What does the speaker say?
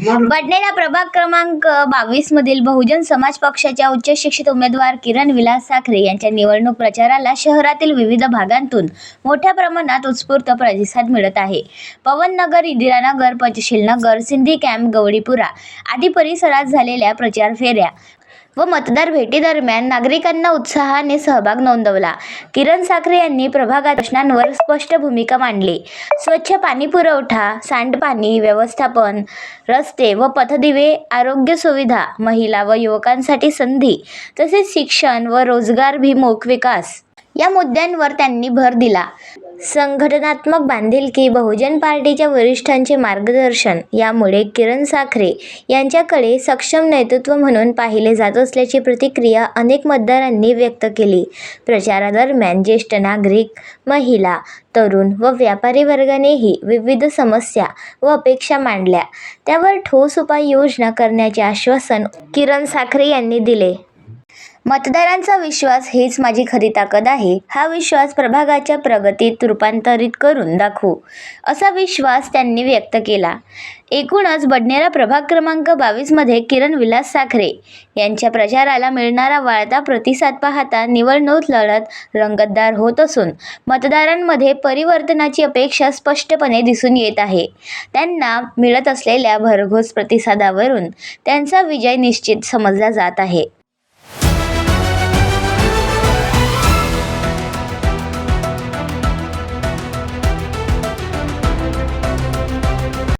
बडनेरा प्रभाग क्रमांक बावीस मधील बहुजन समाज पक्षाच्या उच्च शिक्षित उमेदवार किरण विलास साखरे यांच्या निवडणूक प्रचाराला शहरातील विविध भागांतून मोठ्या प्रमाणात उत्स्फूर्त प्रतिसाद मिळत आहे. पवननगर इंदिरानगर पंचशील नगर सिंधी कॅम्प गवडीपुरा आदी परिसरात झालेल्या प्रचार फेऱ्या व मतदार भेटीदरम्यान नागरिकांना उत्साहाने सहभाग नोंदवला. किरण साखरे यांनी प्रभागात प्रश्नांवर स्पष्ट भूमिका मांडली. स्वच्छ पाणी पुरवठा सांडपाणी व्यवस्थापन रस्ते व पथदिवे आरोग्य सुविधा महिला व युवकांसाठी संधी तसेच शिक्षण व रोजगारभिमुख विकास या मुद्द्यांवर त्यांनी भर दिला. संघटनात्मक बांधिलकी बहुजन पार्टीच्या वरिष्ठांचे मार्गदर्शन. यामुळे किरण साखरे यांच्याकडे सक्षम नेतृत्व म्हणून पाहिले जात असल्याची प्रतिक्रिया अनेक मतदारांनी व्यक्त केली. प्रचारादरम्यान ज्येष्ठ नागरिक महिला तरुण व व्यापारी वर्गानेही विविध समस्या व अपेक्षा मांडल्या. त्यावर ठोस उपाययोजना करण्याचे आश्वासन किरण साखरे यांनी दिले. मतदारांचा विश्वास हीच माझी खरी ताकद आहे. हा विश्वास प्रभागाच्या प्रगतीत रूपांतरित करून दाखवू असा विश्वास त्यांनी व्यक्त केला. एकूणच बडनेरा प्रभाग क्रमांक बावीसमध्ये किरण विलास साखरे यांच्या प्रचाराला मिळणारा वाढता प्रतिसाद पाहता निवडणूक लढत रंगतदार होत असून मतदारांमध्ये परिवर्तनाची अपेक्षा स्पष्टपणे दिसून येत आहे. त्यांना मिळत असलेल्या भरघोस प्रतिसादावरून त्यांचा विजय निश्चित समजला जात आहे.